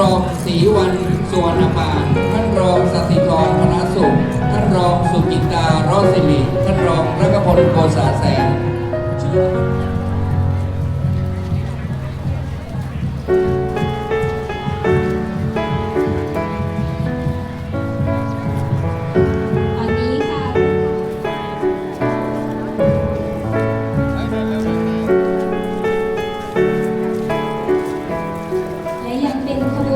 รองศรีวันสวนปานท่านรองสัติองพนาสุข ท่านรองสุกิตารอสิริท่านรองรักพลโกษาแสง bien